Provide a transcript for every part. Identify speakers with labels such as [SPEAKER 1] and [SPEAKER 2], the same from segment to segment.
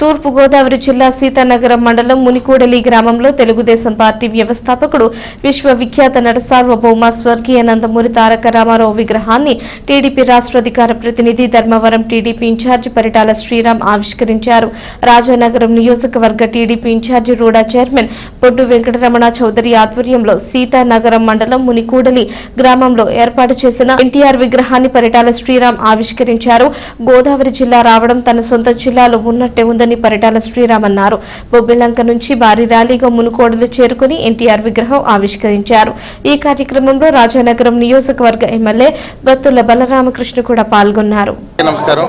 [SPEAKER 1] తూర్పు గోదావరి జిల్లా సీతానగరం మండలం మునికూడలి గ్రామంలో తెలుగుదేశం పార్టీ వ్యవస్థాపకుడు విశ్వవిఖ్యాత నట సార్వభౌమ స్వర్గీయ నందమూరి తారక రామారావు విగ్రహాన్ని టీడీపీ రాష్ట్ర అధికార ప్రతినిధి Dharmavaram TDP in charge Paritala Sriram ఆవిష్కరించారు. రాజానగరం నియోజకవర్గ TDP in charge RUDA chairman Poddu Venkataramana Chowdary ఆధ్వర్యంలో సీతానగరం మండలం మునికూడలి గ్రామంలో ఏర్పాటు చేసిన ఎన్టీఆర్ విగ్రహాన్ని పరిటాల శ్రీరామ్ ఆవిష్కరించారు. గోదావరి జిల్లా రావడం తన సొంత జిల్లాలో ఉన్నట్టే ఉందని పరిటాల శ్రీరామ్ అన్నారు. బొబ్బిలంక నుంచి భారీ ర్యాలీగా మునుకోడలు చేరుకుని ఎన్టీఆర్ విగ్రహం ఆవిష్కరించారు. ఈ కార్యక్రమంలో రాజానగరం నియోజకవర్గ ఎమ్మెల్యే బత్తుల బలరామకృష్ణ కూడా పాల్గొన్నారు.
[SPEAKER 2] నమస్కారం.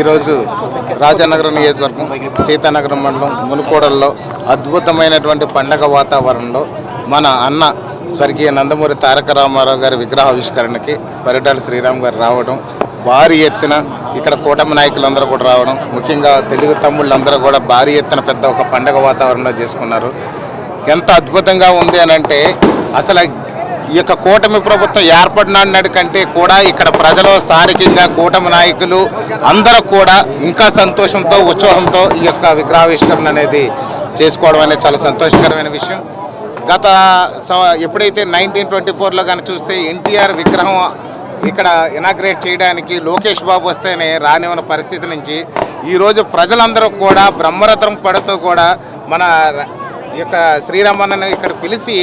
[SPEAKER 2] ఈరోజు రాజానగరం నియోజకవర్గం సీతానగరం మండలం మునుకోడల్లో అద్భుతమైనటువంటి పండగ వాతావరణంలో మన అన్న స్వర్గీయ నందమూరి తారక రామారావు గారి విగ్రహ ఆవిష్కరణకి పరిటాల శ్రీరామ్ గారు రావడం భారీ ఎత్తున ఇక్కడ కూటమి నాయకులందరూ కూడా రావడం ముఖ్యంగా తెలుగు తమ్ముళ్ళందరూ కూడా భారీ ఎత్తున పెద్ద ఒక పండగ వాతావరణంలో చేసుకున్నారు. ఎంత అద్భుతంగా ఉంది అని అంటే అసలు ఈ యొక్క కూటమి ప్రభుత్వం ఏర్పడినాడు కంటే కూడా ఇక్కడ ప్రజలు స్థానికంగా కూటమి నాయకులు అందరూ కూడా ఇంకా సంతోషంతో ఉత్సాహంతో ఈ యొక్క విగ్రహావిష్కరణ అనేది చేసుకోవడం అనేది చాలా సంతోషకరమైన విషయం. గత ఎప్పుడైతే నైన్టీన్ ట్వంటీ ఫోర్లో కానీ చూస్తే ఎన్టీఆర్ విగ్రహం ఇక్కడ ఇనాగ్రేట్ చేయడానికి లోకేష్ బాబు వస్తేనే రానివ్వని పరిస్థితి నుంచి ఈరోజు ప్రజలందరూ కూడా బ్రహ్మరథం పడుతూ కూడా మన ఈ యొక్క శ్రీరామన్నని ఇక్కడ పిలిచి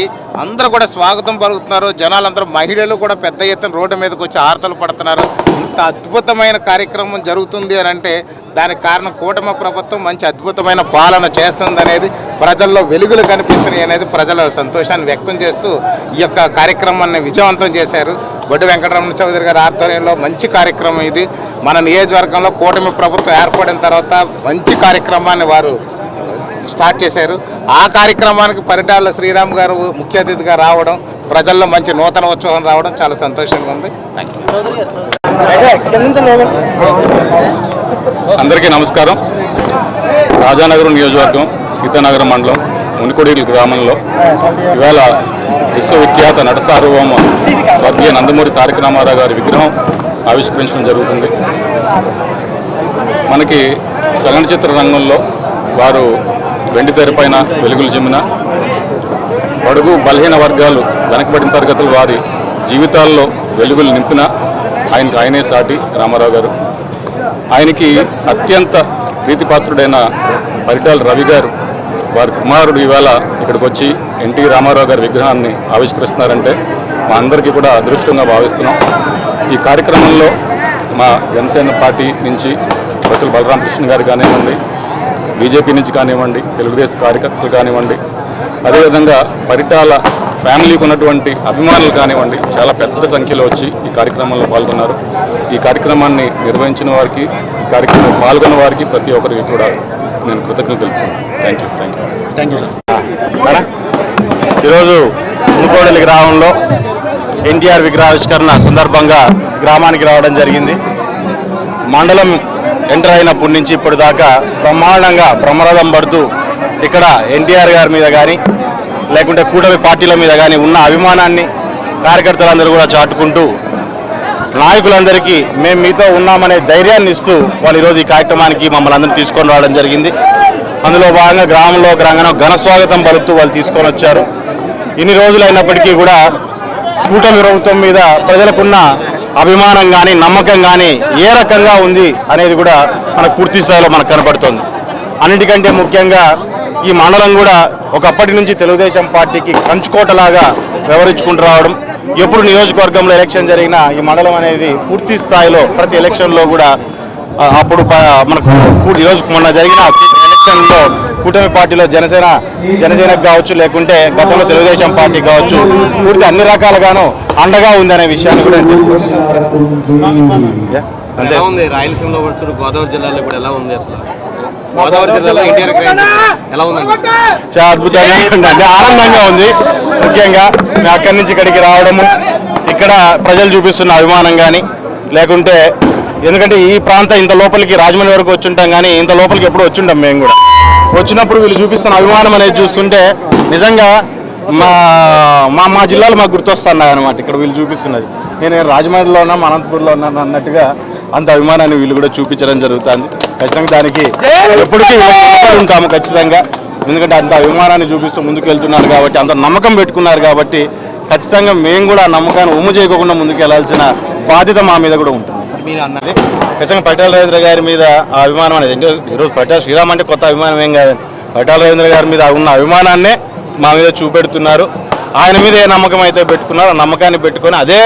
[SPEAKER 2] అందరూ కూడా స్వాగతం పలుకుతున్నారు. జనాలందరూ మహిళలు కూడా పెద్ద ఎత్తున రోడ్డు మీదకి వచ్చి ఆరతలు పడుతున్నారు. ఇంత అద్భుతమైన కార్యక్రమం జరుగుతుంది అని అంటే దానికి కారణం కూటమి ప్రభుత్వం మంచి అద్భుతమైన పాలన చేస్తుంది అనేది ప్రజల్లో వెలుగులు కనిపిస్తున్నాయి అనేది ప్రజల సంతోషాన్ని వ్యక్తం చేస్తూ ఈ యొక్క కార్యక్రమాన్ని విజయవంతం చేశారు. బొడ్డు వెంకటరమణ చౌదరి గారి ఆధ్వర్యంలో మంచి కార్యక్రమం ఇది. మన నియోజకవర్గంలో కూటమి ప్రభుత్వం ఏర్పడిన తర్వాత మంచి కార్యక్రమాన్ని వారు స్టార్ట్ చేశారు. ఆ కార్యక్రమానికి పరిటాల శ్రీరామ్ గారు ముఖ్య అతిథిగా రావడం ప్రజల్లో మంచి నూతన ఉత్సవం రావడం చాలా సంతోషంగా ఉంది. థ్యాంక్ యూ
[SPEAKER 3] అందరికీ నమస్కారం. రాజానగరం నియోజకవర్గం సీతానగరం మండలం మునికొడి గ్రామంలో ఇవాళ విశ్వవిఖ్యాత నటసార్వభౌమ స్వర్గీయ నందమూరి తారక రామారావు గారి విగ్రహం ఆవిష్కరించడం జరుగుతుంది. మనకి చలనచిత్ర రంగంలో వారు వెండి తెరపైన వెలుగులు జిమ్మిన బడుగు బలహీన వర్గాలు వెనకబడిన తరగతులు వారి జీవితాల్లో వెలుగులు నింపిన ఆయనకు ఆయనే సాటి రామారావు గారు. ఆయనకి అత్యంత ప్రీతిపాత్రుడైన పరిటాల రవి గారు వారి కుమారుడు ఇవాళ ఇక్కడికి వచ్చి ఎన్టీ రామారావు గారి విగ్రహాన్ని ఆవిష్కరిస్తున్నారంటే మా అందరికీ కూడా అదృష్టంగా భావిస్తున్నాం. ఈ కార్యక్రమంలో మా జనసేన పార్టీ నుంచి ప్రతులు బలరామకృష్ణ గారు కానివ్వండి బీజేపీ నుంచి కానివ్వండి తెలుగుదేశం కార్యకర్తలు కానివ్వండి అదేవిధంగా పరిటాల ఫ్యామిలీకి ఉన్నటువంటి అభిమానులు కానివ్వండి చాలా పెద్ద సంఖ్యలో వచ్చి ఈ కార్యక్రమంలో పాల్గొన్నారు. ఈ కార్యక్రమాన్ని నిర్వహించిన వారికి ఈ కార్యక్రమంలో పాల్గొన్న వారికి ప్రతి ఒక్కరికి కూడా నేను కృతజ్ఞతలు తెలుపుతున్నాను. Thank you thank you
[SPEAKER 4] thank you sir ఈరోజు మునుకోడలి గ్రామంలో ఎన్టీఆర్ విగ్రహావిష్కరణ సందర్భంగా గ్రామానికి రావడం జరిగింది. మండలం ఎంటర్ అయినప్పటి నుంచి ఇప్పటిదాకా బ్రహ్మాండంగా బ్రహ్మరథం పడుతూ ఇక్కడ ఎన్టీఆర్ గారి మీద కానీ లేకుంటే కూటమి పార్టీల మీద కానీ ఉన్న అభిమానాన్ని కార్యకర్తలందరూ కూడా చాటుకుంటూ నాయకులందరికీ మేము మీతో ఉన్నామనే ధైర్యాన్ని ఇస్తూ వాళ్ళు ఈరోజు ఈ కార్యక్రమానికి మమ్మల్ని అందరినీ తీసుకొని రావడం జరిగింది. అందులో భాగంగా గ్రామంలో గ్రాంగణ ఘన స్వాగతం పలుకుతూ వాళ్ళు తీసుకొని వచ్చారు. ఇన్ని రోజులు అయినప్పటికీ కూడా కూటమి ప్రభుత్వం మీద ప్రజలకున్న అభిమానం కానీ నమ్మకం కానీ ఏ రకంగా ఉంది అనేది కూడా మనకు పూర్తి స్థాయిలో మనకు కనపడుతుంది. అన్నిటికంటే ముఖ్యంగా ఈ మండలం కూడా ఒకప్పటి నుంచి తెలుగుదేశం పార్టీకి కంచుకోటలాగా వ్యవహరించుకుంటూ రావడం ఎప్పుడు నియోజకవర్గంలో ఎలక్షన్ జరిగినా ఈ మండలం అనేది పూర్తి స్థాయిలో ప్రతి ఎలక్షన్లో కూడా అప్పుడు మనకు కూ- ఈరోజు మొన్న జరిగిన ఎలక్షన్లో కూటమి పార్టీలో జనసేన జనసేనకు కావచ్చు లేకుంటే గతంలో తెలుగుదేశం పార్టీ కావచ్చు పూర్తి అన్ని రకాలుగాను అండగా ఉందనే విషయాన్ని కూడా అంతే.
[SPEAKER 5] ఉంది? రాయలసీమలో కూడా గోదావరి జిల్లాలో ఇప్పుడు ఎలా ఉంది అసలు? గోదావరి జిల్లాలో ఎన్టీఆర్ గ్రాండ్ ఎలా ఉందండి?
[SPEAKER 4] చాలా అద్భుతంగా ఉందండి. ఆనందంగా ఉంది. ముఖ్యంగా మేము అక్కడి నుంచి ఇక్కడికి రావడము ఇక్కడ ప్రజలు చూపిస్తున్న అభిమానం కానీ లేకుంటే ఎందుకంటే ఈ ప్రాంతం ఇంత లోపలికి రాజమండ్రి వరకు వచ్చుంటాం కానీ ఇంత లోపలికి ఎప్పుడు వచ్చుంటాం మేము కూడా. వచ్చినప్పుడు వీళ్ళు చూపిస్తున్న అభిమానం అనేది చూస్తుంటే నిజంగా మా మా మా జిల్లాలు మాకు గుర్తొస్తున్నాయి అనమాట ఇక్కడ వీళ్ళు చూపిస్తున్నది. నేను రాజమండ్రిలో ఉన్నా అనంతపూర్లో ఉన్నాను అన్నట్టుగా అంత అభిమానాన్ని వీళ్ళు కూడా చూపించడం జరుగుతుంది. ఖచ్చితంగా దానికి ఎప్పటికీ ఉంటాము ఖచ్చితంగా. ఎందుకంటే అంత అభిమానాన్ని చూపిస్తూ ముందుకు వెళ్తున్నారు కాబట్టి అంత నమ్మకం పెట్టుకున్నారు కాబట్టి ఖచ్చితంగా మేము కూడా ఆ నమ్మకాన్ని ఉమ్ము చేయకుండా ముందుకు వెళ్ళాల్సిన బాధ్యత మా మీద కూడా ఉంటుంది.
[SPEAKER 5] మీరు అన్న
[SPEAKER 4] ఖచ్చితంగా పటేల్ రవీంద్ర గారి మీద ఆ అభిమానం అనేది ఈరోజు పటేల్ శ్రీరామ్ అంటే కొత్త అభిమానం ఏం కాదండి పటేల్ రవీంద్ర గారి మీద ఉన్న అభిమానాన్నే మా మీద చూపెడుతున్నారు. ఆయన మీద ఏ నమ్మకం అయితే పెట్టుకున్నారో ఆ నమ్మకాన్ని పెట్టుకొని అదే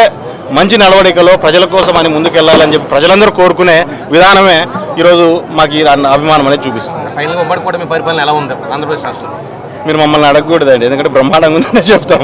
[SPEAKER 4] మంచి నడవడికలో ప్రజల కోసం అని ముందుకెళ్ళాలని చెప్పి ప్రజలందరూ కోరుకునే విధానమే ఈరోజు మాకు ఈ అభిమానం అనేది చూపిస్తుంది.
[SPEAKER 5] ఫైనల్గా ఉమ్మడి కూడా మీ పరిపాలన ఎలా ఉంది? ఆంధ్రప్రదేశ్ రాష్ట్రంలో.
[SPEAKER 4] మీరు మమ్మల్ని అడగకూడదండి ఎందుకంటే బ్రహ్మాండంగా ఉందని చెప్తాం.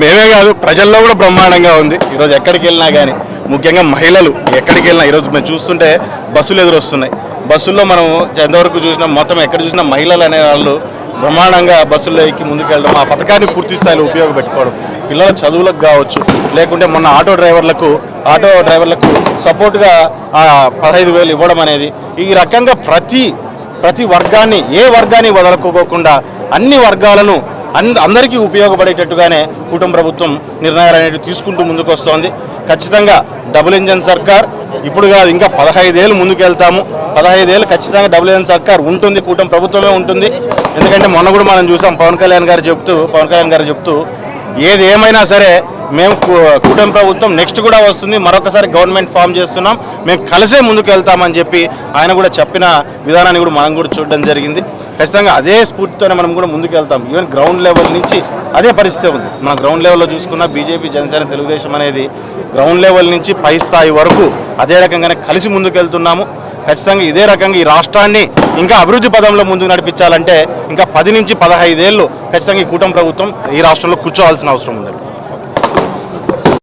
[SPEAKER 4] మేమే కాదు ప్రజల్లో కూడా బ్రహ్మాండంగా ఉంది. ఈరోజు ఎక్కడికి వెళ్ళినా కానీ ముఖ్యంగా మహిళలు ఎక్కడికి వెళ్ళినా ఈరోజు మేము చూస్తుంటే బస్సులు ఎదురొస్తున్నాయి. బస్సుల్లో మనం ఎంతవరకు చూసినా మొత్తం ఎక్కడ చూసినా మహిళలు అనే వాళ్ళు బ్రహ్మాండంగా బస్సుల్లో ఎక్కి ముందుకెళ్ళడం ఆ పథకాన్ని పూర్తి స్థాయిలో ఉపయోగపెట్టుకోవడం పిల్లల చదువులకు కావచ్చు లేకుంటే మొన్న ఆటో డ్రైవర్లకు ఆటో డ్రైవర్లకు సపోర్ట్గా పదహైదు వేలు ఇవ్వడం అనేది ఈ రకంగా ప్రతి ప్రతి వర్గాన్ని ఏ వర్గాన్ని వదలకోకుండా అన్ని వర్గాలను అందరికీ ఉపయోగపడేటట్టుగానే కూటమి ప్రభుత్వం నిర్ణయాలు అనేవి తీసుకుంటూ ముందుకు వస్తోంది ఖచ్చితంగా డబుల్ ఇంజన్ సర్కార్ ఇప్పుడు కాదు ఇంకా పదహైదేళ్ళు ముందుకు వెళ్తాము పదహైదేళ్ళు ఖచ్చితంగా డబుల్ ఇంజన్ సర్కార్ ఉంటుంది కూటమి ప్రభుత్వమే ఉంటుంది. ఎందుకంటే మొన్న కూడా మనం చూసాం పవన్ కళ్యాణ్ గారు చెప్తూ పవన్ కళ్యాణ్ గారు చెప్తూ ఏది ఏమైనా సరే మేము కూటమి ప్రభుత్వం నెక్స్ట్ కూడా వస్తుంది. మరొకసారి గవర్నమెంట్ ఫామ్ చేస్తున్నాం. మేము కలిసే ముందుకు వెళ్తామని చెప్పి ఆయన కూడా చెప్పిన విధానాన్ని కూడా మనం కూడా చూడడం జరిగింది. ఖచ్చితంగా అదే స్ఫూర్తితోనే మనం కూడా ముందుకు వెళ్తాం. ఈవెన్ గ్రౌండ్ లెవెల్ నుంచి అదే పరిస్థితి ఉంది. మన గ్రౌండ్ లెవెల్లో చూసుకున్న బీజేపీ జనసేన తెలుగుదేశం అనేది గ్రౌండ్ లెవెల్ నుంచి పై స్థాయి వరకు అదే రకంగానే కలిసి ముందుకు వెళ్తున్నాము. ఖచ్చితంగా ఇదే రకంగా ఈ రాష్ట్రాన్ని ఇంకా అభివృద్ధి పదంలో ముందుకు నడిపించాలంటే ఇంకా పది నుంచి పదహైదేళ్ళు ఖచ్చితంగా ఈ కూటమి ప్రభుత్వం ఈ రాష్ట్రంలో కూర్చోవాల్సిన అవసరం ఉంది